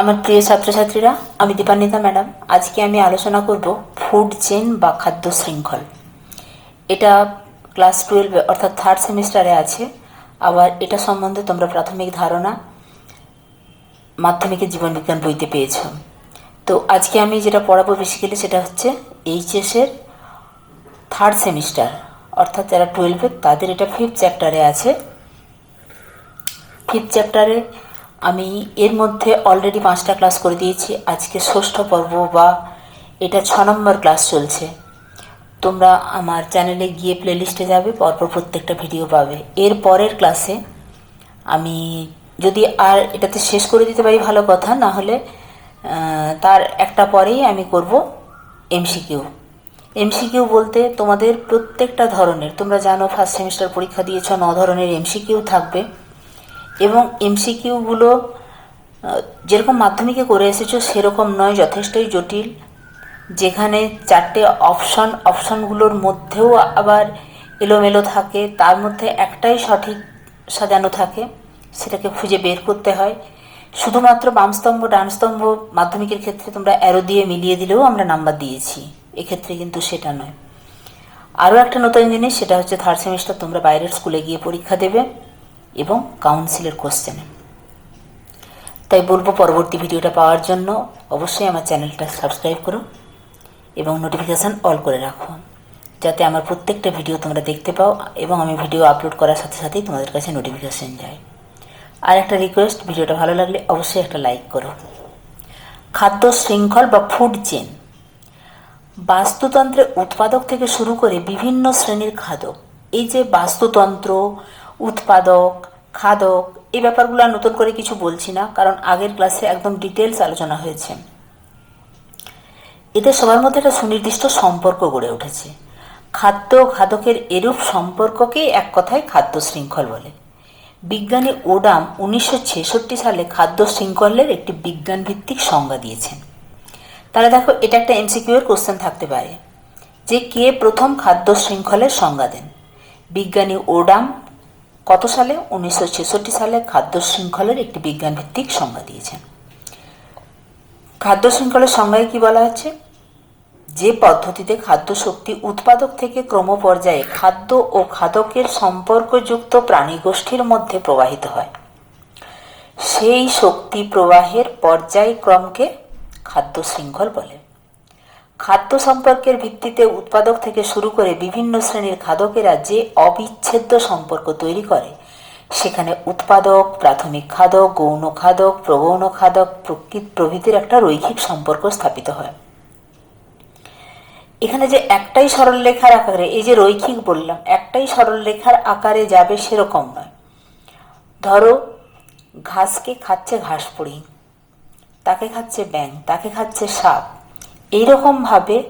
আমার প্রিয় ছাত্রছাত্রীরা, আমি দীপান্বিতা ম্যাডাম। আজকে আমি আলোচনা করব ফুড চেন বা খাদ্য শৃঙ্খল। এটা ক্লাস টুয়েলভ অর্থাৎ থার্ড সেমিস্টারে আছে। আবার এটা সম্বন্ধে তোমরা প্রাথমিক ধারণা, মাধ্যমিকের জীবনবিজ্ঞান বইতে পেয়েছ। তো আজকে আমি যেটা পড়াবো বেসিক্যালি সেটা হচ্ছে এইচএসের থার্ড সেমিস্টার অর্থাৎ যারা টুয়েলভে তাদের এটা ফিফথ চ্যাপ্টারে আছে। ফিফথ চ্যাপ্টারে আমি এর মধ্যে অলরেডি পাঁচটা ক্লাস করে দিয়েছি। আজকে ষষ্ঠ পর্ব বা এটা ছ নম্বর ক্লাস চলছে। তোমরা আমার চ্যানেলে গিয়ে প্লেলিস্টে যাবে, পরপর প্রত্যেকটা ভিডিও পাবে। এর পরের ক্লাসে আমি যদি আর এটাতে শেষ করে দিতে পারি ভালো কথা, না হলে তার একটা পরেই আমি করব এমসিকিউ এমসিকিউ বলতে তোমাদের প্রত্যেকটা ধরনের, তোমরা জানো ফার্স্ট সেমিস্টার পরীক্ষা দিয়েছ ন ধরনের এমসিকিউ থাকবে। এবং এমসিকিউগুলো যেরকম মাধ্যমিকে করে এসেছ, সেরকম নয়, যথেষ্টই জটিল। যেখানে চারটে অপশন অপশনগুলোর মধ্যেও আবার এলোমেলো থাকে, তার মধ্যে একটাই সঠিক সাজানো থাকে, সেটাকে খুঁজে বের করতে হয়। শুধুমাত্র বাম স্তম্ভ, ডান স্তম্ভ মাধ্যমিকের ক্ষেত্রে তোমরা অ্যারো দিয়ে মিলিয়ে দিলেও আমরা নাম্বার দিয়েছি। এক্ষেত্রে কিন্তু সেটা নয়। আরও একটা নতুন জিনিস, সেটা হচ্ছে থার্ড সেমিস্টার তোমরা বাইরের স্কুলে গিয়ে পরীক্ষা দেবে। এবং কাউন্সিলের কোশ্চেনে তাই বলব পরবর্তী ভিডিওটা পাওয়ার জন্য অবশ্যই আমার চ্যানেলটা সাবস্ক্রাইব করো এবং নোটিফিকেশান অল করে রাখো, যাতে আমার প্রত্যেকটা ভিডিও তোমরা দেখতে পাও এবং আমি ভিডিও আপলোড করার সাথে সাথেই তোমাদের কাছে নোটিফিকেশান যায়। আর একটা রিকোয়েস্ট ভিডিওটা ভালো লাগলে অবশ্যই একটা লাইক করো। খাদ্য শৃঙ্খল বা ফুড চেন বাস্তুতন্ত্রের উৎপাদক থেকে শুরু করে বিভিন্ন শ্রেণির খাদক এই যে বাস্তুতন্ত্র উৎপাদক, খাদক, এই ব্যাপারগুলো আর নতুন করে কিছু বলছি না, কারণ আগের ক্লাসে একদম ডিটেলস আলোচনা হয়েছে। এদের সবার মধ্যে একটা সুনির্দিষ্ট সম্পর্ক গড়ে উঠেছে। খাদ্য খাদকের এরূপ সম্পর্ককেই এক কথায় খাদ্য শৃঙ্খল বলে। বিজ্ঞানী ওডাম উনিশশো ছেষট্টি সালে খাদ্য শৃঙ্খলের একটি বিজ্ঞান ভিত্তিক সংজ্ঞা দিয়েছেন। তাহলে দেখো, এটা একটা এমসিকিউর কোশ্চেন থাকতে পারে। যে কে প্রথম খাদ্য শৃঙ্খলের সংজ্ঞা দেন? বিজ্ঞানী ওডাম কত সালে? উনিশশো ছেষট্টি সালে খাদ্য শৃঙ্খলের একটি বিজ্ঞান ভিত্তিক সংজ্ঞা দিয়েছেন। খাদ্য শৃঙ্খলের সংজ্ঞায় কি বলা হচ্ছে? যে পদ্ধতিতে খাদ্য শক্তি উৎপাদক থেকে ক্রমপর্যায়ে খাদ্য ও খাদকের সম্পর্কযুক্ত প্রাণীগোষ্ঠীর মধ্যে প্রবাহিত হয়। সেই শক্তি প্রবাহের পর্যায়ক্রমকে খাদ্য শৃঙ্খল বলে। খাদ্য সম্পর্কের ভিত্তিতে উৎপাদক থেকে শুরু করে বিভিন্ন শ্রেণির খাদকেরা যে অবিচ্ছেদ্য সম্পর্ক তৈরি করে, সেখানে উৎপাদক, প্রাথমিক খাদক, গৌণ খাদক, প্রগৌণ খাদক প্রকৃত প্রভৃতির একটা রৈখিক সম্পর্ক স্থাপিত হয়। এখানে যে একটাই সরল লেখার আকারে, এই যে রৈখিক বললাম, একটাই সরল লেখার আকারে যাবে সেরকম নয়। ধরো, ঘাসকে খাচ্ছে ঘাস পড়ি, তাকে খাচ্ছে ব্যাং তাকে খাচ্ছে সাপ এইরকমভাবে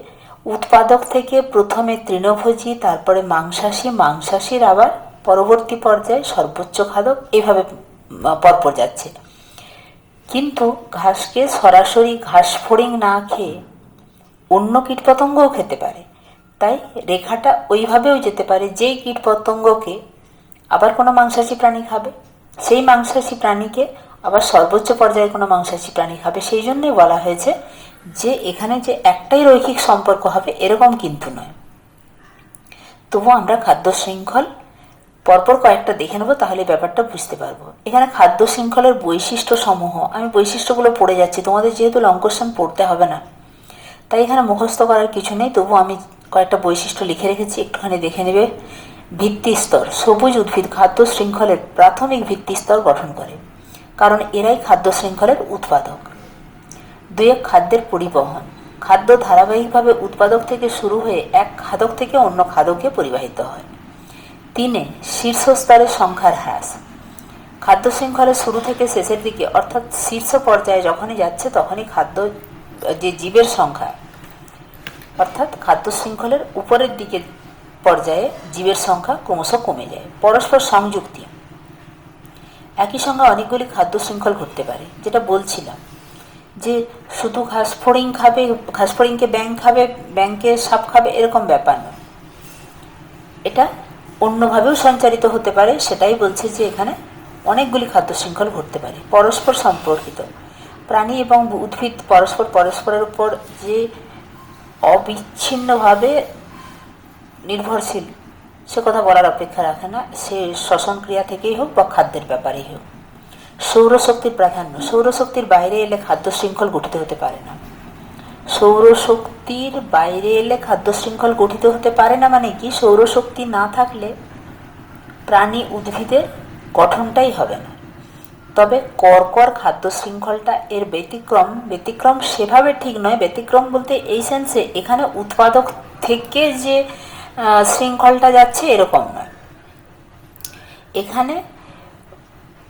উৎপাদক থেকে প্রথমে তৃণভোজী, তারপরে মাংসাশী, মাংসাশীর আবার পরবর্তী পর্যায়ে সর্বোচ্চ খাদক এভাবে পরপর যাচ্ছে। কিন্তু ঘাসকে সরাসরি ঘাস ফড়িং না খেয়ে অন্য কীটপতঙ্গও খেতে পারে। তাই রেখাটা ওইভাবেও যেতে পারে যেই কীটপতঙ্গকে আবার কোনো মাংসাশী প্রাণী খাবে। সেই মাংসাশী প্রাণীকে আবার সর্বোচ্চ পর্যায়ে কোনো মাংসাশী প্রাণী খাবে। সেই জন্যই বলা হয়েছে যে এখানে যে একটাই রৈখিক সম্পর্ক হবে, এরকম কিন্তু নয়। তবু আমরা খাদ্য শৃঙ্খল পরপর কয়েকটা দেখে নেব, তাহলে ব্যাপারটা বুঝতে পারব। এখানে খাদ্য শৃঙ্খলের বৈশিষ্ট্য সমূহ, আমি বৈশিষ্ট্যগুলো পড়ে যাচ্ছি, তোমাদের যেহেতু লং কোশ্চেন পড়তে হবে না, তাই এখানে মুখস্থ করার কিছু নেই তবু আমি কয়েকটা বৈশিষ্ট্য লিখে রেখেছি, একটুখানি দেখে নেবে। ভিত্তি স্তর, সবুজ উদ্ভিদ খাদ্য শৃঙ্খলের প্রাথমিক ভিত্তি স্তর গঠন করে, কারণ এরাই খাদ্য শৃঙ্খলের উৎপাদক। এক খাদ্যের পরিবহন। খাদ্য ধারাবাহিকভাবে উৎপাদক থেকে শুরু হয়ে এক খাদক থেকে অন্য খাদকে পরিবাহিত হয়। তিনে, শীর্ষস্তরের সংখ্যার হ্রাস। খাদ্য শৃঙ্খলের শুরু থেকে শেষের দিকে, অর্থাৎ শীর্ষ পর্যায়ে যখনই যাচ্ছে, তখনই খাদ্য, যে জীবের সংখ্যা, অর্থাৎ খাদ্য শৃঙ্খলের উপরের দিকে পর্যায়ে জীবের সংখ্যা ক্রমশ কমে যায়। পরস্পর সংযুক্তি। একই সঙ্গে অনেকগুলি খাদ্য শৃঙ্খল ঘটতে পারে, যেটা বলছিলাম। যে শুধু ঘাস ফড়িং খাবে ঘাস ফড়িংকে ব্যাং খাবে ব্যাংকে সাপ খাবে, এরকম ব্যাপার নয়। এটা অন্যভাবেও সঞ্চারিত হতে পারে, সেটাই বলছে যে এখানে অনেকগুলি খাদ্য শৃঙ্খল ঘটতে পারে, পরস্পর সম্পর্কিত। প্রাণী এবং উদ্ভিদ পরস্পর, পরস্পরের উপর যে অবিচ্ছিন্নভাবে নির্ভরশীল, সে কথা বলার অপেক্ষা রাখে না, সে শ্বসন ক্রিয়া থেকেই হোক বা খাদ্যের ব্যাপারেই হোক। সৌরশক্তির প্রাধান্য। সৌরশক্তির বাইরে এলে খাদ্য শৃঙ্খল গঠিত হতে পারে না। সৌরশক্তির বাইরে এলে খাদ্য শৃঙ্খল গঠিত হতে পারে না মানে কি? সৌরশক্তি না থাকলে প্রাণী উদ্ভিদের গঠনটাই হবে না। তবে কর্কর খাদ্য শৃঙ্খলটা এর ব্যতিক্রম ব্যতিক্রম সেভাবে ঠিক নয়। ব্যতিক্রম বলতে এই সেন্সে এখানে উৎপাদক থেকে যে শৃঙ্খলটা যাচ্ছে এরকম নয়। এখানে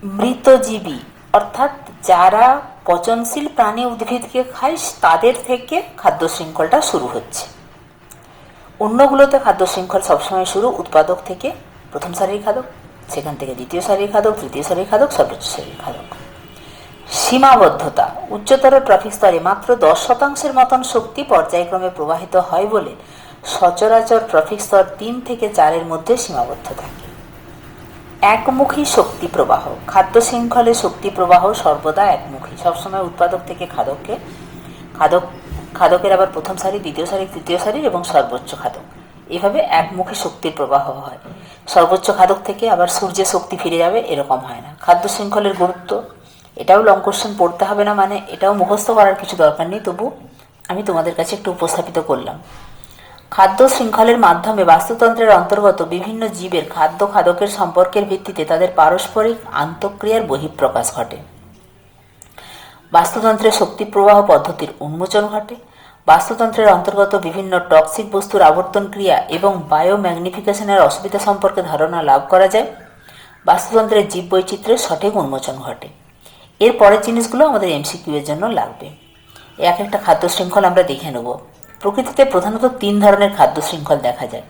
মৃতজীবী, অর্থাৎ যারা পচনশীল প্রাণী উদ্ভিদকে খায়, তাদের থেকে খাদ্য শৃঙ্খলটা শুরু হচ্ছে। অন্যগুলোতে খাদ্য শৃঙ্খল সবসময় শুরু উৎপাদক থেকে প্রথম সারির খাদক, সেখান থেকে দ্বিতীয় সারির খাদক, তৃতীয় সারির খাদক, সর্বোচ্চ সারির খাদক। সীমাবদ্ধতা, উচ্চতর ট্রাফিক স্তরে মাত্র দশ শতাংশের মতন শক্তি পর্যায়ক্রমে প্রবাহিত হয় বলে সচরাচর ট্রাফিক স্তর তিন থেকে চারের মধ্যে সীমাবদ্ধ থাকে। একমুখী শক্তি প্রবাহ। খাদ্য শৃঙ্খলে শক্তি প্রবাহ সর্বদা একমুখী। সবসময় উৎপাদক থেকে খাদককে, খাদক, খাদকের আবার প্রথম সারি, দ্বিতীয় সারি, তৃতীয় সারি এবং সর্বোচ্চ খাদক। এভাবে একমুখী শক্তির প্রবাহ হয়। সর্বোচ্চ খাদক থেকে আবার সূর্যের শক্তি ফিরে যাবে, এরকম হয় না। খাদ্য শৃঙ্খলের গুরুত্ব, এটাও লং কোশ্চেন পড়তে হবে না মানে এটাও মুখস্থ করার কিছু দরকার নেই। তবু আমি তোমাদের কাছে একটু উপস্থাপিত করলাম। খাদ্য শৃঙ্খলের মাধ্যমে বাস্তুতন্ত্রের অন্তর্গত বিভিন্ন জীবের খাদ্য খাদকের সম্পর্কের ভিত্তিতে তাদের পারস্পরিক আন্তঃক্রিয়ার বহিঃপ্রকাশ ঘটে। বাস্তুতন্ত্রের শক্তি প্রবাহ পদ্ধতির উন্মোচন ঘটে। বাস্তুতন্ত্রের অন্তর্গত বিভিন্ন টক্সিক বস্তুর আবর্তন ক্রিয়া এবং বায়োম্যাগনিফিকেশনের অসুবিধা সম্পর্কে ধারণা লাভ করা যায়। বাস্তুতন্ত্রের জীব বৈচিত্র্যের সঠিক উন্মোচন ঘটে। এর পরের জিনিসগুলো আমাদের এমসিকিউ এর জন্য লাগবে। এক একটা খাদ্য শৃঙ্খল আমরা দেখে নেব। প্রকৃতিতে প্রধানত তিন ধরনের খাদ্য শৃঙ্খল দেখা যায়।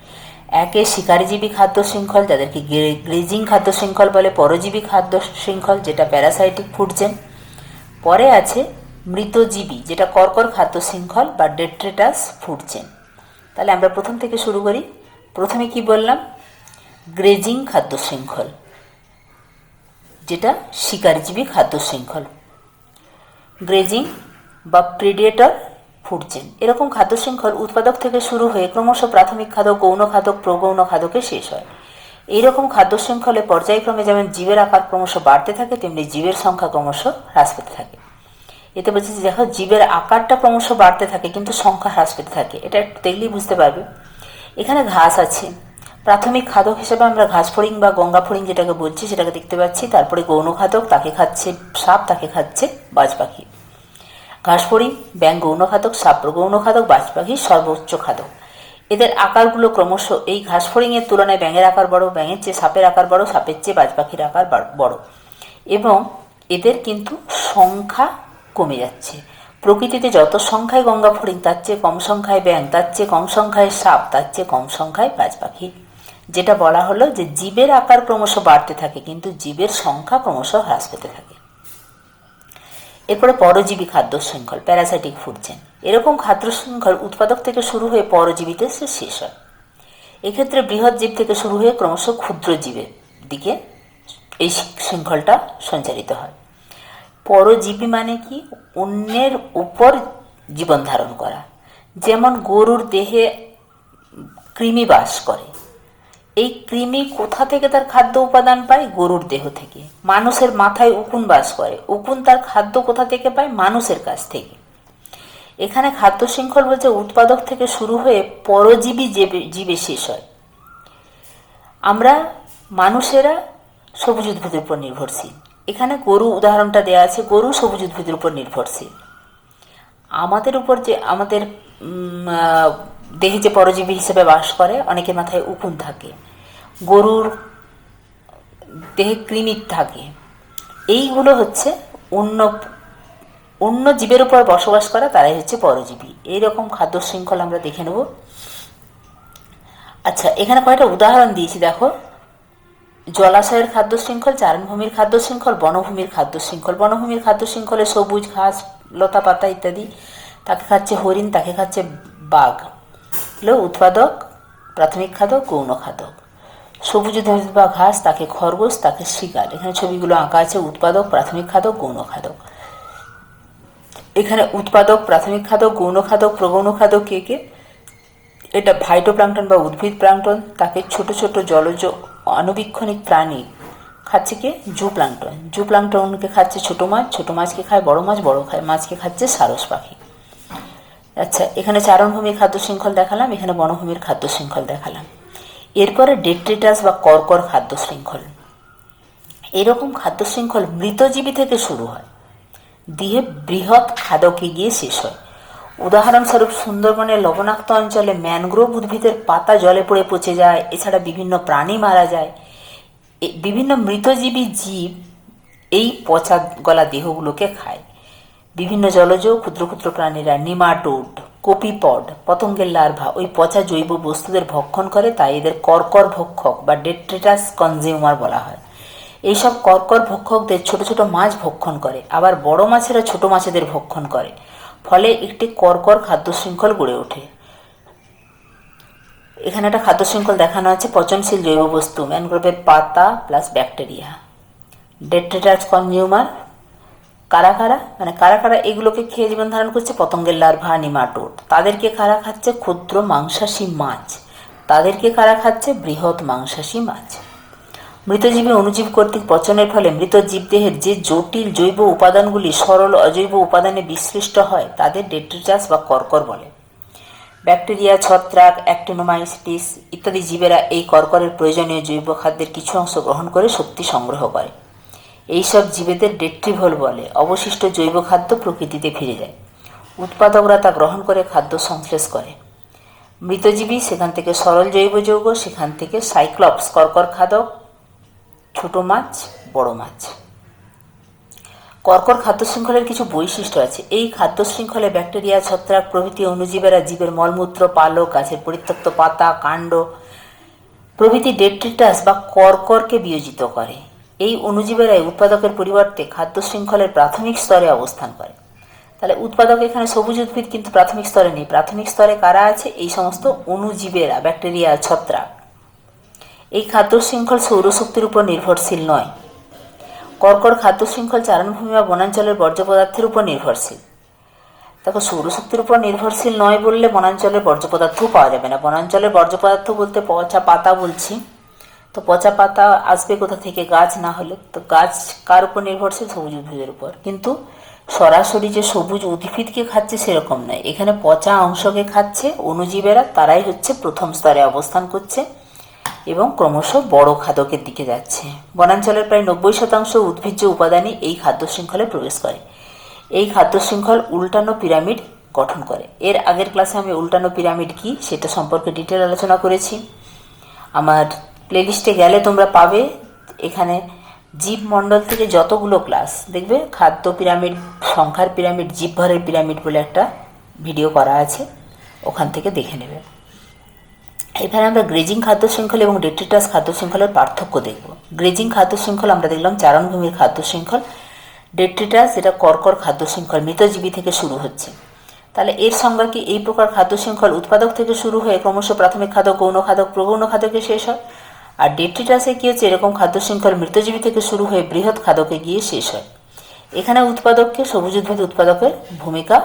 একে শিকারীজীবী খাদ্য শৃঙ্খল, যাদেরকে গ্রেজিং খাদ্য শৃঙ্খল বলে, পরজীবী খাদ্য শৃঙ্খল, যেটা প্যারাসাইটিক ফুড চেন পরে আছে মৃতজীবী, যেটা কর্কর খাদ্য শৃঙ্খল বা ডেট্রেটাস ফুড চেন তাহলে আমরা প্রথম থেকে শুরু করি। প্রথমে কি বললাম? গ্রেজিং খাদ্য শৃঙ্খল, যেটা শিকারজীবী খাদ্য শৃঙ্খল। গ্রেজিং বা প্রিডিয়েটর ফুড চেন এরকম খাদ্য শৃঙ্খল উৎপাদক থেকে শুরু হয়ে ক্রমশ প্রাথমিক খাদক, গৌণ খাদক, প্রগৌণ খাদকে শেষ হয়। এইরকম খাদ্য শৃঙ্খলে পর্যায়ক্রমে যেমন জীবের আকার ক্রমশ বাড়তে থাকে, তেমনি জীবের সংখ্যা ক্রমশ হ্রাস পেতে থাকে। এতে বলছে যে দেখো, জীবের আকারটা ক্রমশ বাড়তে থাকে, কিন্তু সংখ্যা হ্রাস পেতে থাকে। এটা একটু দেখলেই বুঝতে পারবে। এখানে ঘাস আছে। প্রাথমিক খাদক হিসেবে আমরা ঘাস ফড়িং বা গঙ্গা ফড়িং যেটাকে বলছি, সেটাকে দেখতে পাচ্ছি। তারপরে গৌণ খাদক, তাকে খাচ্ছে সাপ, তাকে খাচ্ছে বাজ পাখি। ঘাস ফড়িং ব্যাং গৌণ খাদক সাপ গৌণ খাদক বাজ পাখি সর্বোচ্চ খাদক এদের আকারগুলো ক্রমশ এই ঘাস ফড়িংয়ের তুলনায় ব্যাঙের আকার বড়, ব্যাঙের চেয়ে সাপের আকার বড়, সাপের চেয়ে বাজ পাখির আকার বড়। এবং এদের কিন্তু সংখ্যা কমে যাচ্ছে। প্রকৃতিতে যত সংখ্যায় গঙ্গা ফড়িং, তার চেয়ে কম সংখ্যায় ব্যাং তার চেয়ে কম সংখ্যায় সাপ, তার চেয়ে কম সংখ্যায় বাজ পাখি যেটা বলা হলো যে, জীবের আকার ক্রমশ বাড়তে থাকে, কিন্তু জীবের সংখ্যা ক্রমশ হ্রাস পেতে থাকে। এরপরে পরজীবী খাদ্য শৃঙ্খল প্যারাসাইটিক ফুড চেন এরকম খাদ্য শৃঙ্খল উৎপাদক থেকে শুরু হয়ে পরজীবীতে সে শেষ হয়। এক্ষেত্রে বৃহৎ জীব থেকে শুরু হয়ে ক্রমশ ক্ষুদ্র জীবের দিকে এই শৃঙ্খলটা সঞ্চারিত হয়। পরজীবী মানে কি? অন্যের উপর জীবন ধারণ করা। যেমন গরুর দেহে কৃমি বাস করে এই কৃমি কোথা থেকে তার খাদ্য উপাদান পায়? গরুর দেহ থেকে। মানুষের মাথায় উকুন বাস করে। উকুন তার খাদ্য কোথা থেকে পায়? মানুষের কাছ থেকে। এখানে খাদ্য শৃঙ্খল বলছে উৎপাদক থেকে শুরু হয়ে পরজীবী জীবে শেষ হয়। আমরা মানুষেরা সবুজ উদ্ভিদের উপর নির্ভরশীল। এখানে গরু উদাহরণটা দেওয়া আছে, গরু সবুজ উদ্ভিদের উপর নির্ভরশীল। আমাদের উপর যে আমাদের দেহে যে পরজীবী হিসেবে বাস করে, অনেকের মাথায় উকুন থাকে। গরুর দেহে ক্রিমিক থাকে। এইগুলো হচ্ছে অন্য অন্য জীবের উপর বসবাস করা, তারাই হচ্ছে পরজীবী। এইরকম খাদ্য শৃঙ্খল আমরা দেখে নেব। আচ্ছা এখানে কয়েকটা উদাহরণ দিয়েছি, দেখো। জলাশয়ের খাদ্য শৃঙ্খল, চারণভূমির খাদ্য শৃঙ্খল, বনভূমির খাদ্য শৃঙ্খল। বনভূমির খাদ্য শৃঙ্খলে সবুজ ঘাস লতা পাতা ইত্যাদি, তাকে খাচ্ছে হরিণ, তাকে খাচ্ছে বাঘ। হলো উৎপাদক, প্রাথমিক খাদক, গৌণ খাদক। সবুজ উদ্ভিদ বা ঘাস, তাকে খরগোশ, তাকে শিকার এখানে ছবিগুলো আঁকা আছে উৎপাদক, প্রাথমিক খাদক, গৌণ খাদক। এখানে উৎপাদক, প্রাথমিক খাদক, গৌণ খাদক, প্রগৌণ খাদক কে কে? এটা ফাইটোপ্লাঙ্কটন বা উদ্ভিদ প্লাঙ্কটন তাকে ছোট ছোট জলজ আণুবীক্ষণিক প্রাণী খাচ্ছে কে? জু প্লাঙ্কটন জু প্লাঙ্কটনকে খাচ্ছে ছোট মাছ। ছোট মাছকে খায় বড় মাছ, বড় খায় মাছকে খাচ্ছে সারস পাখি। আচ্ছা এখানে চারণভূমির খাদ্য শৃঙ্খল দেখালাম, এখানে বনভূমির খাদ্য শৃঙ্খল দেখালাম। এরপরে ডেট্রিটাস বা কর্কর খাদ্য শৃঙ্খল। এরকম খাদ্য শৃঙ্খল মৃতজীবী থেকে শুরু হয়। দিয়ে বৃহৎ খাদকে গিয়ে শেষ হয়। উদাহরণস্বরূপ সুন্দরবনের লবণাক্ত অঞ্চলে ম্যানগ্রোভ উদ্ভিদের পাতা জলে পড়ে পচে যায়, এছাড়া বিভিন্ন প্রাণী মারা যায়। বিভিন্ন মৃতজীবী জীব এই পচা গলা দেহগুলোকে খায়। বিভিন্ন জলজ ক্ষুদ্র ক্ষুদ্র প্রাণীরা নিমাটোড, কপিপড, পতঙ্গের লার্ভা, ওই পচা জৈব বস্তুদের ভক্ষণ করে, তাই এদের কর্কর ভক্ষক বা ডেট্রেটাস কনজিউমার বলা হয়। এইসব কর্কর ভক্ষকদের ছোট ছোট মাছ ভক্ষণ করে, আবার বড় মাছেরা ছোট মাছেদের ভক্ষণ করে, ফলে একটি কর্কর খাদ্য শৃঙ্খল গড়ে ওঠে। এখানে একটা খাদ্য শৃঙ্খল দেখানো আছে, পচনশীল জৈব বস্তু, ম্যানগ্রোভের পাতা প্লাস ব্যাকটেরিয়া। ডেট্রেটাস কনজিউমার কারা কারা? মানে কারা কারা এগুলোকে খেয়ে জীবন ধারণ করছে? পতঙ্গের লার্ভা নিমাটোড তাদেরকে কারা খাচ্ছে? ক্ষুদ্র মাংসাশী মাছ। তাদেরকে কারা খাচ্ছে? বৃহৎ মাংসাশী মাছ। মৃতজীবী অণুজীব কর্তৃক পচনের ফলে মৃত জীবদেহের যে জটিল জৈব উপাদানগুলি সরল অজৈব উপাদানে বিশ্লিষ্ট হয়, তাদের ডেট্রিটাস বা কর্কর বলে। ব্যাকটেরিয়া, ছত্রাক, অ্যাক্টিনোমাইসিটিস ইত্যাদি জীবেরা এই কর্করের প্রয়োজনীয় জৈব খাদ্যের কিছু অংশ গ্রহণ করে শক্তি সংগ্রহ করে। এইসব জীবেদের ডেট্রিভোল বলে। অবশিষ্ট জৈব খাদ্য প্রকৃতিতে ফিরে যায়। উৎপাদকরা তা গ্রহণ করে খাদ্য সংশ্লেষ করে। মৃতজীবী সেখান থেকে সরল জৈব যৌগ, সেখান থেকে সাইক্লপস কর্কর খাদক, ছোট মাছ, বড় মাছ। কর্কর খাদ্য শৃঙ্খলের কিছু বৈশিষ্ট্য আছে। এই খাদ্য শৃঙ্খলে ব্যাকটেরিয়া, ছত্রাক প্রভৃতি অণুজীবেরা জীবের মলমূত্র, পালক গাছের পরিত্যক্ত পাতা, কাণ্ড প্রভৃতি ডেট্রিটাস বা কর্করকে বিয়োজিত করে। এই অণুজীবেরাই উৎপাদকের পরিবর্তে খাদ্য শৃঙ্খলের প্রাথমিক স্তরে অবস্থান করে। তাহলে উৎপাদক এখানে সবুজ উদ্ভিদ কিন্তু প্রাথমিক স্তরে নেই। প্রাথমিক স্তরে কারা আছে? এই সমস্ত অণুজীবেরা ব্যাকটেরিয়া, ছত্রাক। এই খাদ্য শৃঙ্খল সৌরশক্তির উপর নির্ভরশীল নয়। কর্কর খাদ্য শৃঙ্খল চারণভূমি বা বনাঞ্চলের বর্জ্য পদার্থের উপর নির্ভরশীল। দেখো, সৌরশক্তির উপর নির্ভরশীল নয় বললে বনাঞ্চলের বর্জ্য পদার্থও পাওয়া যাবে না। বনাঞ্চলের বর্জ্য পদার্থ বলতে পচা পাতা বলছি। তো পচা পাতা আসবে কোথা থেকে? গাছ না হলে। তো গাছ কার উপর নির্ভরশীল? সবুজ উদ্ভিদের উপর। কিন্তু সরাসরি যে সবুজ উদ্ভিদকে খাচ্ছে সেরকম নয়। এখানে পচা অংশকে খাচ্ছে অণুজীবেরা তারাই হচ্ছে প্রথম স্তরে অবস্থান করছে এবং ক্রমশ বড় খাদকের দিকে যাচ্ছে। বনাঞ্চলের প্রায় নব্বই শতাংশ উদ্ভিজ্জ উপাদানই এই খাদ্য শৃঙ্খলে প্রবেশ করে। এই খাদ্য শৃঙ্খল উল্টানো পিরামিড গঠন করে। এর আগের ক্লাসে আমি উল্টানো পিরামিড কি সেটা সম্পর্কে ডিটেল আলোচনা করেছি। আমার প্লেলিস্টে গেলে তোমরা পাবে এখানে জীব মণ্ডল থেকে যতগুলো ক্লাস দেখবে? খাদ্য পিরামিড সংখ্যার পিরামিড জীবভরের পিরামিড বলে একটা ভিডিও করা আছে, ওখান থেকে দেখে নেবে। এখানে আমরা গ্রেজিং খাদ্য শৃঙ্খল এবং ডেট্রিটাস খাদ্য শৃঙ্খলের পার্থক্য দেখব। গ্রেজিং খাদ্য শৃঙ্খল আমরা দেখলাম চারণভূমির খাদ্য শৃঙ্খল। ডেট্রিটাস এটা কর্কর খাদ্য শৃঙ্খল, মৃতজীবী থেকে শুরু হচ্ছে। তাহলে এর সংজ্ঞা কি? এই প্রকার খাদ্য শৃঙ্খল উৎপাদক থেকে শুরু হয়ে ক্রমশ প্রাথমিক খাদক গৌণ খাদক প্রগৌণ খাদকে শেষ হয়। আর ডেট্রিটাসে কি হচ্ছে এরকম খাদ্য শৃঙ্খল মৃতজীবী থেকে শুরু হয়ে বৃহৎ খাদকে গিয়ে শেষ হয়। এখানে উৎপাদককে সবুজ উদ্ভিদ উৎপাদকের ভূমিকা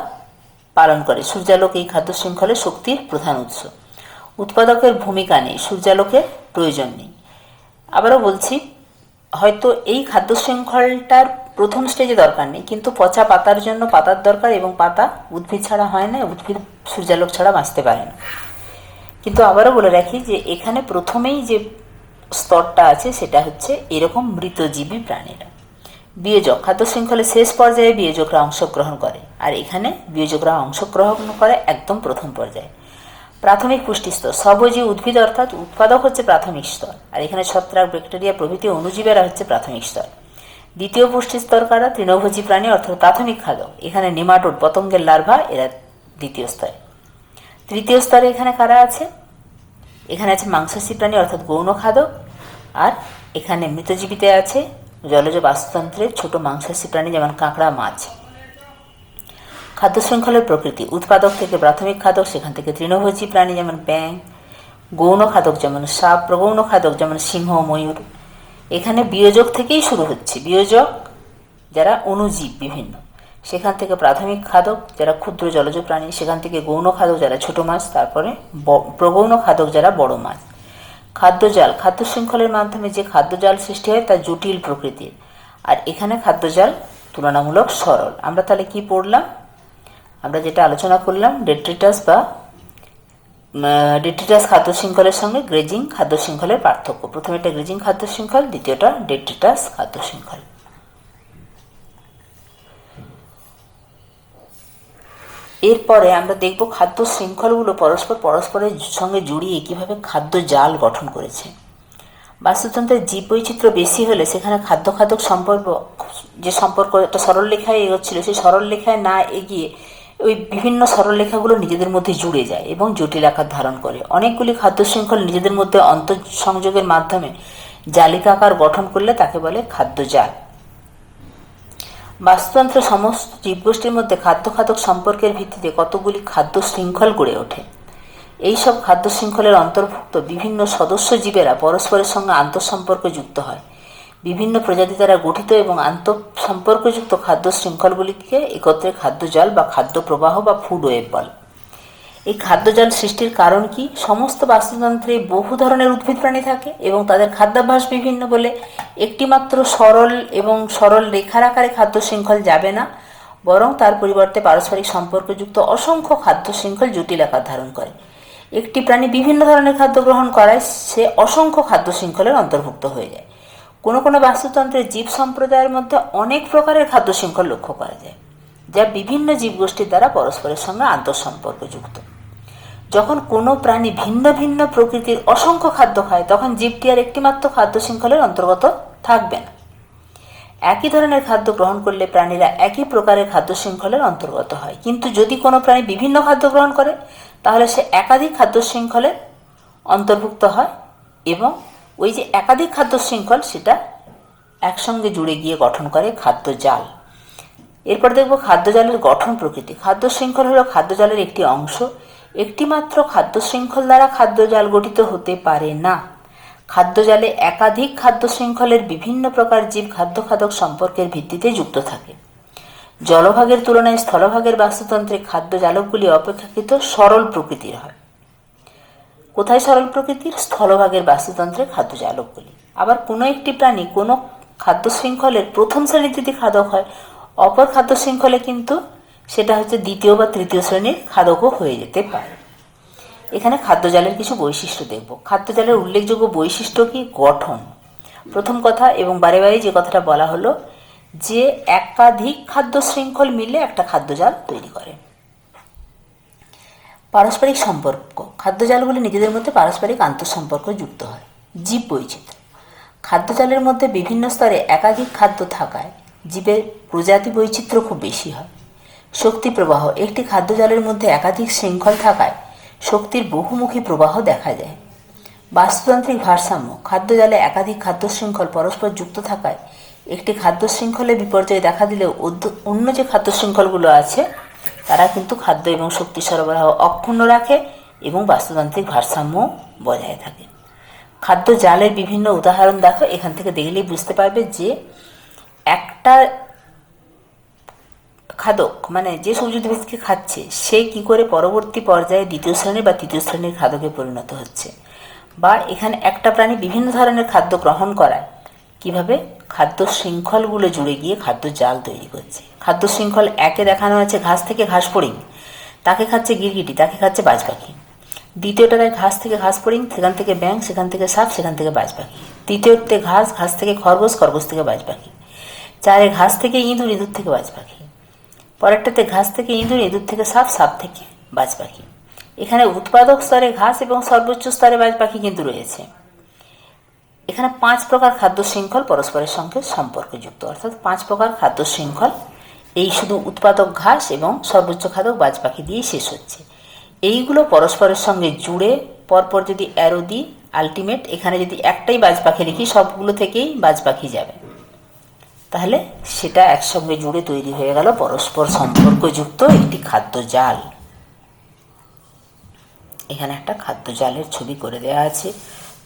পালন করে। সূর্যালোক এই খাদ্য শৃঙ্খলের শক্তির প্রধান উৎস। উৎপাদকের ভূমিকা নেই, সূর্যালোকের প্রয়োজন নেই। আবারও বলছি, হয়তো এই খাদ্য শৃঙ্খলটার প্রথম স্টেজে দরকার নেই, কিন্তু পচা পাতার জন্য পাতার দরকার এবং পাতা উদ্ভিদ ছাড়া হয় না, উদ্ভিদ সূর্যালোক ছাড়া বাঁচতে পারে না। কিন্তু আবারও বলে রাখি যে এখানে প্রথমেই যে স্তরটা আছে, সেটা হচ্ছে এরকম মৃতজীবী প্রাণীরা। বিয়োজক খাদ্য শৃঙ্খলের শেষ পর্যায়ে বিয়োজকরা অংশগ্রহণ করে, আর এখানে বিয়োজকরা অংশগ্রহণ করে একদম প্রথম পর্যায়ে। প্রাথমিক পুষ্টি স্তর, সবজি উদ্ভিদ অর্থাৎ উৎপাদক হচ্ছে প্রাথমিক স্তর, আর এখানে ছত্রাক, ব্যাকটেরিয়া প্রভৃতি অণুজীবেরা হচ্ছে প্রাথমিক স্তর। দ্বিতীয় পুষ্টি স্তর কারা? তৃণভোজী প্রাণী অর্থাৎ প্রাথমিক খাদক। এখানে নেমাটোড, পতঙ্গের লার্ভা, এরা দ্বিতীয় স্তরে। তৃতীয় স্তরে এখানে কারা আছে? এখানে আছে মাংসাশী প্রাণী অর্থাৎ গৌণ খাদক আর এখানে মৃতজীবিতে আছে জলজ বাস্তুতন্ত্রের ছোট মাংসাশী প্রাণী যেমন কাঁকড়া, মাছ। খাদ্য শৃঙ্খলের প্রকৃতি। উৎপাদক থেকে প্রাথমিক খাদক, সেখান থেকে তৃণভোজী প্রাণী যেমন ব্যাং গৌণ খাদক যেমন সাপ, প্রগৌণ খাদক যেমন সিংহ, ময়ূর। এখানে বিয়োজক থেকেই শুরু হচ্ছে। বিয়োজক যারা অণুজীব বিভিন্ন। সেখান থেকে প্রাথমিক খাদক যারা ক্ষুদ্র জলজ প্রাণী, সেখান থেকে গৌণ খাদক যারা ছোট মাছ, তারপরে প্রগৌণ খাদক যারা বড় মাছ। খাদ্যজাল খাদ্য শৃঙ্খলের মাধ্যমে যে খাদ্যজাল সৃষ্টি হয় তা জটিল প্রকৃতির। আর এখানে খাদ্যজাল তুলনামূলক সরল। আমরা তাহলে কি পড়লাম? আমরা যেটা আলোচনা করলাম, ডেট্রিটাস বা ডেট্রিটাস খাদ্য শৃঙ্খলের সঙ্গে গ্রেজিং খাদ্য শৃঙ্খলের পার্থক্য। প্রথমে এটা গ্রেজিং খাদ্য শৃঙ্খল, দ্বিতীয়টা ডেট্রিটাস খাদ্য শৃঙ্খল। এরপরে আমরা দেখব খাদ্য শৃঙ্খলগুলো পরস্পর পরস্পরের সঙ্গে জড়িয়ে কীভাবে খাদ্য জাল গঠন করেছে। বাস্তুতন্ত্রের জীব বৈচিত্র্য বেশি হলে সেখানে খাদ্য খাদক সম্পর্ক, যে সম্পর্ক একটা সরল লেখায় এগোচ্ছিল, সেই সরল লেখায় না এগিয়ে ওই বিভিন্ন সরল লেখাগুলো নিজেদের মধ্যে জুড়ে যায় এবং জটিল আকার ধারণ করে। অনেকগুলি খাদ্য শৃঙ্খল নিজেদের মধ্যে অন্তঃসংযোগের মাধ্যমে জালিকা আকার গঠন করলে তাকে বলে খাদ্য জাল। বাস্তুতন্ত্র সমস্ত জীবগোষ্ঠীর মধ্যে খাদ্য খাদক সম্পর্কের ভিত্তিতে কতগুলি খাদ্য শৃঙ্খল গড়ে ওঠে? এই সব খাদ্য শৃঙ্খলের অন্তর্ভুক্ত বিভিন্ন সদস্য জীবেরা পরস্পরের সঙ্গে আন্তঃসম্পর্ক যুক্ত হয়। বিভিন্ন প্রজাতি দ্বারা গঠিত এবং আন্তঃসম্পর্কযুক্ত খাদ্য শৃঙ্খলগুলিকে একত্রে খাদ্য জল বা খাদ্য প্রবাহ বা ফুড ওয়েব বলে। এই খাদ্যজাল সৃষ্টির কারণ কি? সমস্ত বাস্তুতন্ত্রে বহু ধরনের উদ্ভিদ প্রাণী থাকে এবং তাদের খাদ্যাভ্যাস বিভিন্ন বলে একটিমাত্র সরল এবং সরল রেখার আকারে খাদ্য শৃঙ্খল যাবে না, বরং তার পরিবর্তে পারস্পরিক সম্পর্কযুক্ত অসংখ্য খাদ্য শৃঙ্খল জটিল আকার ধারণ করে। একটি প্রাণী বিভিন্ন ধরনের খাদ্য গ্রহণ করায় সে অসংখ্য খাদ্য শৃঙ্খলের অন্তর্ভুক্ত হয়ে যায়। কোনো কোনো বাস্তুতন্ত্রের জীব সম্প্রদায়ের মধ্যে অনেক প্রকারের খাদ্য শৃঙ্খল লক্ষ্য করা যায়, যা বিভিন্ন জীবগোষ্ঠীর দ্বারা পরস্পরের সঙ্গে আন্তঃসম্পর্কযুক্ত। যখন কোনো প্রাণী ভিন্ন ভিন্ন প্রকৃতির অসংখ্য খাদ্য খায়, তখন জীবটি আর একটিমাত্র খাদ্য শৃঙ্খলের অন্তর্গত থাকবে না। একই ধরনের খাদ্য গ্রহণ করলে প্রাণীরা একই প্রকারের খাদ্য শৃঙ্খলের অন্তর্গত হয়। কিন্তু যদি কোনো প্রাণী বিভিন্ন খাদ্য গ্রহণ করে, তাহলে সে একাধিক খাদ্য শৃঙ্খলের অন্তর্ভুক্ত হয় এবং ওই যে একাধিক খাদ্য শৃঙ্খল, সেটা একসঙ্গে জুড়ে গিয়ে গঠন করে খাদ্য জাল। এরপর দেখব খাদ্য জালের গঠন প্রকৃতি। খাদ্য শৃঙ্খল হলো খাদ্য জালের একটি অংশ। একটিমাত্র খাদ্য শৃঙ্খল দ্বারা খাদ্য জাল গঠিত হতে পারে না। খাদ্য জালে একাধিক খাদ্য শৃঙ্খলের বিভিন্ন প্রকার জীব খাদ্য খাদক সম্পর্কের ভিত্তিতে যুক্ত থাকে। জলভাগের তুলনায় স্থলভাগের বাস্তুতন্ত্রে খাদ্য জালকগুলি অপেক্ষাকৃত সরল প্রকৃতির হয়। কোথায় সরল প্রকৃতির? স্থলভাগের বাস্তুতন্ত্রে খাদ্য জালকগুলি। আবার কোনো একটি প্রাণী কোনো খাদ্য শৃঙ্খলের প্রথম শ্রেণীতে খাদক হয়, অপর খাদ্য শৃঙ্খলে কিন্তু সেটা হচ্ছে দ্বিতীয় বা তৃতীয় শ্রেণির খাদকও হয়ে যেতে পারে। এখানে খাদ্যজালের কিছু বৈশিষ্ট্য দেখব। খাদ্যজালের উল্লেখযোগ্য বৈশিষ্ট্য কি? গঠন। প্রথম কথা এবং বারে বারে যে কথাটা বলা হলো, যে একাধিক খাদ্য শৃঙ্খল মিলে একটা খাদ্যজাল তৈরি করে। পারস্পরিক সম্পর্ক। খাদ্যজালগুলি নিজেদের মধ্যে পারস্পরিক আন্তঃসম্পর্ক যুক্ত হয়। জীব বৈচিত্র্য। খাদ্যজালের মধ্যে বিভিন্ন স্তরে একাধিক খাদ্য থাকায় জীবের প্রজাতি বৈচিত্র্য খুব বেশি হয়। শক্তি প্রবাহ একটি খাদ্য খাদ্যজালের মধ্যে একাধিক শৃঙ্খল থাকায় শক্তির বহুমুখী প্রবাহ দেখা যায়। বাস্তুতান্ত্রিক ভারসাম্য, খাদ্য খাদ্যজালে একাধিক খাদ্য শৃঙ্খল পরস্পর যুক্ত থাকায় একটি খাদ্য শৃঙ্খলে বিপর্যয় দেখা দিলেও অন্য যে খাদ্য শৃঙ্খলগুলো আছে, তারা কিন্তু খাদ্য এবং শক্তি সরবরাহ অক্ষুণ্ণ রাখে এবং বাস্তুতান্ত্রিক ভারসাম্য বজায় থাকে। খাদ্য জালের বিভিন্ন উদাহরণ দেখো, এখান থেকে দেখলেই বুঝতে পারবে যে একটা খাদক মানে যে সবজি উদ্ভিদকে খাচ্ছে, সে কি করে পরবর্তী পর্যায়ে দ্বিতীয় শ্রেণির বা তৃতীয় শ্রেণির খাদকে পরিণত হচ্ছে? বা এখানে একটা প্রাণী বিভিন্ন ধরনের খাদ্য গ্রহণ করায়। কীভাবে? খাদ্য শৃঙ্খলগুলো জুড়ে গিয়ে খাদ্য জাল তৈরি করছে। খাদ্য শৃঙ্খল একে দেখানো আছে ঘাস থেকে ঘাস পড়িং। তাকে খাচ্ছে গিরগিটি, তাকে খাচ্ছে বাজ পাখি দ্বিতীয়টায় ঘাস থেকে ঘাস পড়িং, সেখান থেকে ব্যাং সেখান থেকে সাপ, সেখান থেকে বাজ পাখি তৃতীয়তে ঘাস ঘাস থেকে খরগোশ খরগোশ থেকে বাজ পাখি চারে ঘাস থেকে ইঁদুর ইঁদুর থেকে বাজ পাখি পরেরটাতে ঘাস থেকে ইঁদুর ইঁদুর থেকে সাপ সাপ থেকে বাজ পাখি এখানে উৎপাদক স্তরে ঘাস এবং সর্বোচ্চ স্তরে বাজ পাখি কিন্তু রয়েছে। এখানে পাঁচ প্রকার খাদ্য শৃঙ্খল পরস্পরের সঙ্গে সম্পর্কযুক্ত, অর্থাৎ পাঁচ প্রকার খাদ্য শৃঙ্খল। এই শুধু উৎপাদক ঘাস এবং সর্বোচ্চ খাদক বাজ পাখি দিয়েই শেষ হচ্ছে। এইগুলো পরস্পরের সঙ্গে জুড়ে পরপর যদি অ্যারো দিই আলটিমেট এখানে যদি একটাই বাজ পাখি লিখি সবগুলো থেকেই বাজ পাখি যাবে। তাহলে সেটা একসঙ্গে জুড়ে তৈরি হয়ে গেল পরস্পর সম্পর্কযুক্ত একটি খাদ্য জাল। এখানে একটা খাদ্য জালের ছবি করে দেওয়া আছে।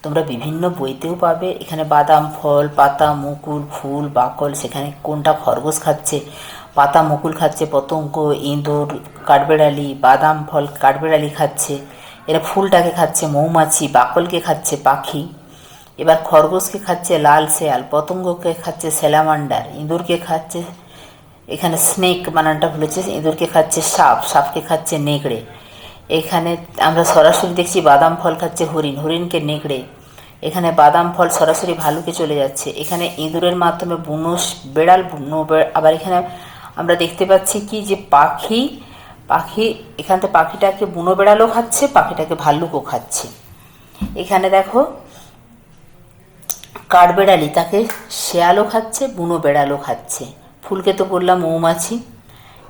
তোমরা বিভিন্ন বইতেও পাবে। এখানে বাদাম, ফল, পাতা, মুকুল, ফুল, বাকল, সেখানে কোনটা খরগোশ খাচ্ছে, পাতা, মুকুল খাচ্ছে, পতঙ্গ, ইঁদুর, কাঠবেড়ালি, বাদাম, ফল, কাঠবেড়ালি খাচ্ছে, এরা ফুলটাকে খাচ্ছে, মৌমাছি, বাকলকে খাচ্ছে, পাখি। এবার খরগোশকে খাচ্ছে লাল শেয়াল, পতঙ্গকে খাচ্ছে স্যালামান্ডার, ইঁদুরকে খাচ্ছে, এখানে স্নেক বানানটা ভুলেছে, ইঁদুরকে খাচ্ছে সাপ, সাপকে খাচ্ছে নেকড়ে। এখানে আমরা সরাসরি দেখছি বাদাম ফল খাচ্ছে হরিণ, হরিণকে নেকড়ে। এখানে বাদাম ফল সরাসরি ভালুকে চলে যাচ্ছে। এখানে ইঁদুরের মাধ্যমে বুনুস বেড়াল, বুনো আবার এখানে আমরা দেখতে পাচ্ছি কি যে পাখি পাখি, এখান পাখিটাকে বুনো বেড়ালও খাচ্ছে, পাখিটাকে ভাল্লুকও খাচ্ছে। এখানে দেখো কাঠবেড়ালি তাকে শেয়ালও খাচ্ছে, বুনো বেড়ালও খাচ্ছে। ফুলকে তো বললাম মৌমাছি।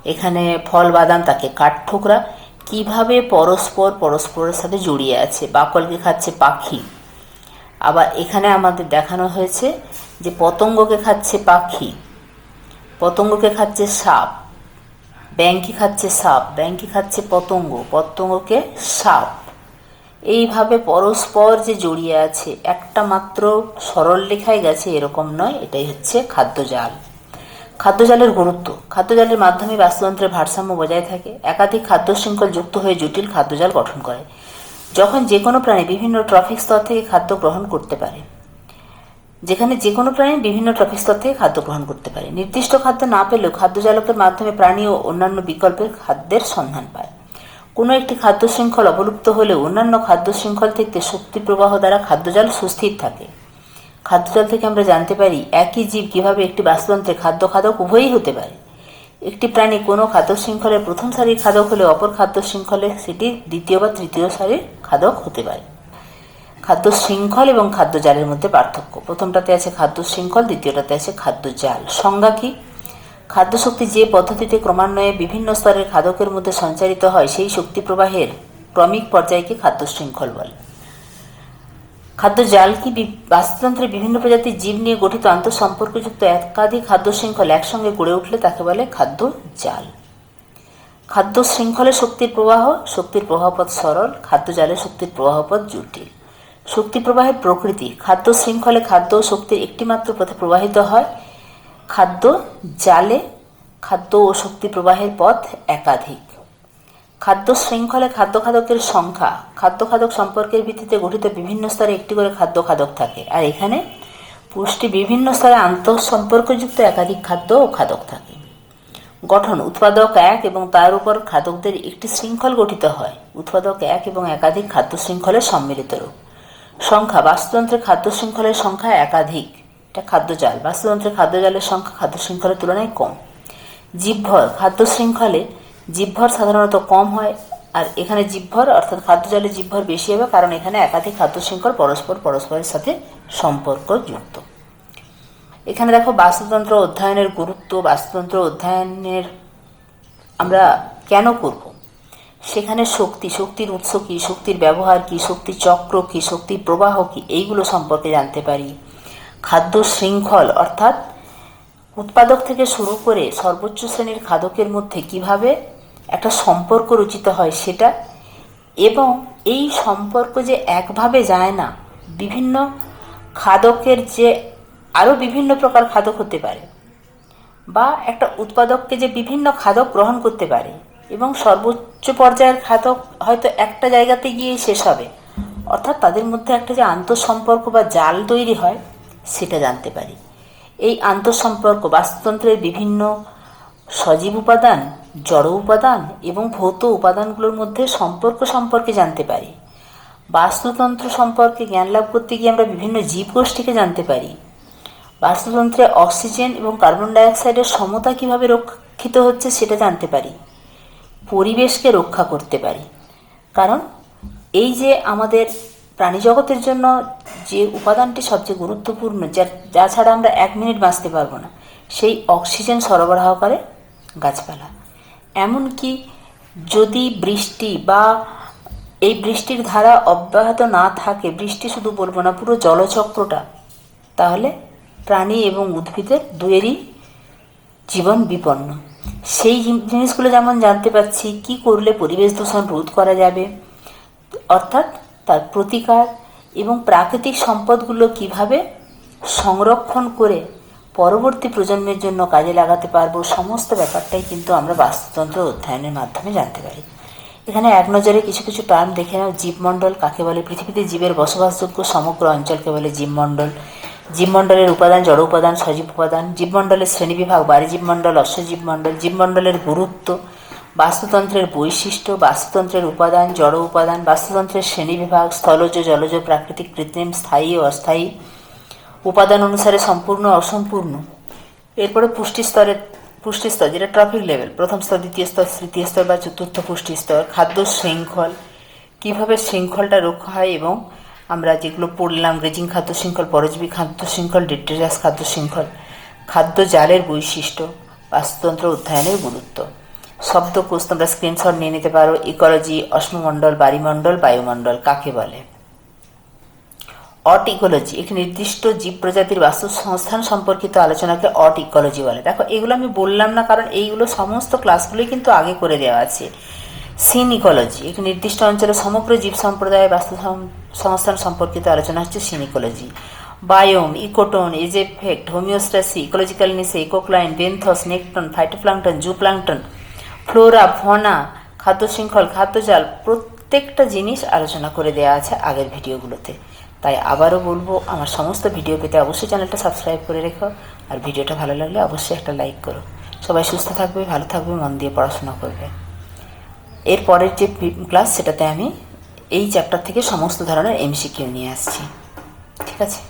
এখানে ফল বাদাম তাকে কাঠঠোকরা। কীভাবে পরস্পর পরস্পরের সাথে জড়িয়ে আছে? বাকলকে খাচ্ছে পাখি। আবার এখানে আমাদের দেখানো হয়েছে যে পতঙ্গকে খাচ্ছে পাখি। পতঙ্গকে খাচ্ছে সাপ। ব্যাংকি খাচ্ছে সাপ। ব্যাংকি খাচ্ছে পতঙ্গ। পতঙ্গকে সাপ। এইভাবে পরস্পর যে জড়িয়ে আছে, একটা মাত্র সরল লেখায় গেছে, এরকম নয়, এটাই হচ্ছে খাদ্যজাল। খাদ্যজালের গুরুত্ব। খাদ্যজালের মাধ্যমে বাস্তুতন্ত্রের ভারসাম্য বজায় থাকে। একাধিক খাদ্য শৃঙ্খল যুক্ত হয়ে জটিল খাদ্যজাল গঠন করে। যখন যে কোনো প্রাণী বিভিন্ন ট্রফিক স্তর থেকে খাদ্য গ্রহণ করতে পারে, যেখানে যে কোনো প্রাণী বিভিন্ন ট্রফিক স্তর থেকে খাদ্য গ্রহণ করতে পারে। নির্দিষ্ট খাদ্য না পেলেও খাদ্যজালকের মাধ্যমে প্রাণী ও অন্যান্য বিকল্পের খাদ্যের সন্ধান পায়। কোনো একটি খাদ্য শৃঙ্খল অবলুপ্ত হলে অন্যান্য খাদ্য শৃঙ্খল থেকে শক্তি প্রবাহ দ্বারা খাদ্যজাল সুস্থির থাকে। খাদ্যজাল থেকে আমরা জানতে পারি একই জীব কীভাবে একটি বাস্তুতন্ত্রে খাদ্য খাদক উভয়ই হতে পারে। একটি প্রাণী কোনো খাদ্য শৃঙ্খলের প্রথম সারির খাদক হলে অপর খাদ্য শৃঙ্খলে সেটি দ্বিতীয় বা তৃতীয় সারির খাদক হতে পারে। খাদ্য শৃঙ্খল এবং খাদ্য জালের মধ্যে পার্থক্য। প্রথমটাতে আছে খাদ্য শৃঙ্খল, দ্বিতীয়টাতে আছে খাদ্য জাল সংজ্ঞা কি? খাদ্য শক্তি যে পদ্ধতিতে ক্রমান্বয়ে বিভিন্ন স্তরের খাদকের মধ্যে সঞ্চারিত হয়, সেই শক্তি প্রবাহের ক্রমিক পর্যায়কে খাদ্য শৃঙ্খল বলে। খাদ্য জাল কি বি- বাস্তুতন্ত্রের বিভিন্ন প্রজাতির জীব নিয়ে গঠিত আন্তঃসম্পর্কযুক্ত একাধিক খাদ্য শৃঙ্খল একসঙ্গে গড়ে উঠলে তাকে বলে খাদ্য জাল। খাদ্য শৃঙ্খলে শক্তির প্রবাহ, শক্তির প্রবাহপথ সরল, খাদ্য জালে শক্তির প্রবাহপথ জটিল। শক্তি প্রবাহের প্রকৃতি খাদ্য শৃঙ্খলে খাদ্য শক্তির একটিমাত্র পথে প্রবাহিত হয় খাদ্য জালে খাদ্য ও শক্তি প্রবাহের পথ একাধিক। খাদ্য শৃঙ্খলে খাদ্য খাদকের সংখ্যা, খাদ্য খাদক সম্পর্কের ভিত্তিতে গঠিত বিভিন্ন স্তরে একটি করে খাদ্য খাদক থাকে। আর এখানে পুষ্টি বিভিন্ন স্তরে আন্তঃসম্পর্কযুক্ত একাধিক খাদ্য ও খাদক থাকে। গঠন, উৎপাদক এক এবং তার উপর খাদকদের একটি শৃঙ্খল গঠিত হয়। উৎপাদক এক এবং একাধিক খাদ্য শৃঙ্খলের সম্মিলিত রূপ। সংখ্যা, বাস্তুতন্ত্রের খাদ্য শৃঙ্খলের সংখ্যা একাধিক। এটা খাদ্যজাল বাস্তুতন্ত্রের খাদ্যজালের সংখ্যা খাদ্য শৃঙ্খলের তুলনায় কম। জীবভর খাদ্য শৃঙ্খলে জীবভর সাধারণত কম হয়, আর এখানে জীবভর অর্থাৎ খাদ্য খাদ্যজালে জীবভর বেশি হবে কারণ এখানে একাধিক খাদ্য শৃঙ্খল পরস্পর পরস্পরের সাথে সম্পর্কযুক্ত। এখানে দেখো বাস্তুতন্ত্র অধ্যয়নের গুরুত্ব, বাস্তুতন্ত্র অধ্যয়নের আমরা কেন করব? সেখানে শক্তি, শক্তির উৎস কী, শক্তির ব্যবহার কী, শক্তির চক্র কী, শক্তির প্রবাহ কী, এইগুলো সম্পর্কে জানতে পারি। খাদ্য শৃঙ্খল, অর্থাৎ উৎপাদক থেকে শুরু করে সর্বোচ্চ শ্রেণির খাদকের মধ্যে কীভাবে একটা সম্পর্ক রচিত হয় সেটা এবং এই সম্পর্ক যে একভাবে যায় না, বিভিন্ন খাদকের যে আরও বিভিন্ন প্রকার খাদক হতে পারে বা একটা উৎপাদককে যে বিভিন্ন খাদক গ্রহণ করতে পারে এবং সর্বোচ্চ পর্যায়ের খাদক হয়তো একটা জায়গাতে গিয়ে শেষ হবে, অর্থাৎ তাদের মধ্যে একটা যে আন্তঃসম্পর্ক বা জাল তৈরি হয় সেটা জানতে পারি। এই আন্তঃসম্পর্ক বাস্তুতন্ত্রের বিভিন্ন সজীব উপাদান, জড় উপাদান এবং ভৌত উপাদানগুলোর মধ্যে সম্পর্ক সম্পর্কে জানতে পারি। বাস্তুতন্ত্র সম্পর্কে জ্ঞান লাভ করতে গিয়ে আমরা বিভিন্ন জীবগোষ্ঠীকে জানতে পারি। বাস্তুতন্ত্রে অক্সিজেন এবং কার্বন ডাইঅক্সাইডের সমতা কীভাবে রক্ষিত হচ্ছে সেটা জানতে পারি। পরিবেশকে রক্ষা করতে পারি। কারণ এই যে আমাদের প্রাণী জগতের জন্য যে উপাদানটি সবচেয়ে গুরুত্বপূর্ণ যা যা ছাড়া আমরা এক মিনিট বাঁচতে পারব না, সেই অক্সিজেন সরবরাহ করে গাছপালা। এমনকি যদি বৃষ্টি বা এই বৃষ্টির ধারা অব্যাহত না থাকে, বৃষ্টি শুধু বলব না, পুরো জলচক্রটা, তাহলে প্রাণী এবং উদ্ভিদের দুয়েরই জীবন বিপন্ন। সেই জিনিসগুলো যেমন জানতে পারছি, কি করলে পরিবেশ দূষণ রোধ করা যাবে, অর্থাৎ তার প্রতিকার এবং প্রাকৃতিক সম্পদগুলো কীভাবে সংরক্ষণ করে পরবর্তী প্রজন্মের জন্য কাজে লাগাতে পারব, সমস্ত ব্যাপারটাই কিন্তু আমরা বাস্তুতন্ত্র অধ্যয়নের মাধ্যমে জানতে পারি। এখানে এক নজরে কিছু কিছু টার্ম দেখে নাও। জীবমণ্ডল কাকে বলে? পৃথিবীতে জীবের বসবাসযোগ্য সমগ্র অঞ্চলকে বলে জীবমণ্ডল। জীবমণ্ডলের উপাদান জড় উপাদান, সজীব উপাদান। জীবমণ্ডলের শ্রেণীবিভাগ বাড়ি জীবমণ্ডল অশ্বজীবমণ্ডল জীবমণ্ডলের গুরুত্ব বাস্তুতন্ত্রের বৈশিষ্ট্য, বাস্তুতন্ত্রের উপাদান, জড় উপাদান, বাস্তুতন্ত্রের শ্রেণীবিভাগ স্থলজ, জলজ, প্রাকৃতিক, কৃত্রিম, স্থায়ী ও অস্থায়ী উপাদান অনুসারে সম্পূর্ণ অসম্পূর্ণ। এরপরে পুষ্টি স্তরের পুষ্টি স্তর, যেটা ট্রফিক লেভেল, প্রথম স্তর, দ্বিতীয় স্তর, তৃতীয় স্তর বা চতুর্থ পুষ্টি স্তর, খাদ্য শৃঙ্খল, কীভাবে শৃঙ্খলটা রক্ষা হয় এবং আমরা যেগুলো পড়লাম, গ্রেজিং খাদ্য শৃঙ্খল, পরজীবী খাদ্য শৃঙ্খল, ডিটেরিয়াস খাদ্য শৃঙ্খল, খাদ্য জালের বৈশিষ্ট্য, বাস্তুতন্ত্র অধ্যয়নের গুরুত্ব। শব্দকোষ তোমরা স্ক্রিনশট নিয়ে নিতে পারো। ইকোলজি অশ্মমণ্ডল বায়ুমণ্ডল বায়ুমণ্ডল, কাকে বলে? অট ইকোলজি একটি নির্দিষ্ট জীব প্রজাতির বাস্তুসংস্থান সম্পর্কিত আলোচনাকে অট ইকোলজি বলে। দেখো, এগুলো আমি বললাম না কারণ এইগুলো সমস্ত ক্লাসগুলোই কিন্তু আগে করে দেওয়া আছে। সিন ইকোলজি একটি নির্দিষ্ট অঞ্চলের সমগ্র জীব সম্প্রদায়ের বাস্তু সংস্থান সম্পর্কিত আলোচনা হচ্ছে synecology biome ecotone edge effect homeostasis ecological niche ecocline benthos nekton phytoplankton zooplankton flora fauna খাদ্য শৃঙ্খল খাদ্যজাল প্রত্যেকটা জিনিস আলোচনা করে দেওয়া আছে আগের ভিডিওগুলোতে। তাই আবারও বলব, আমার সমস্ত ভিডিও পেতে অবশ্যই চ্যানেলটা সাবস্ক্রাইব করে রেখো, আর ভিডিওটা ভালো লাগলে অবশ্যই একটা লাইক করো। সবাই সুস্থ থাকবে, ভালো থাকবে, মন দিয়ে পড়াশোনা করবে। এর পরের যে ক্লাস সেটাতে আমি এই চ্যাপ্টার থেকে সমস্ত ধরনের এমসিকিউ নিয়ে আসছি। ঠিক আছে?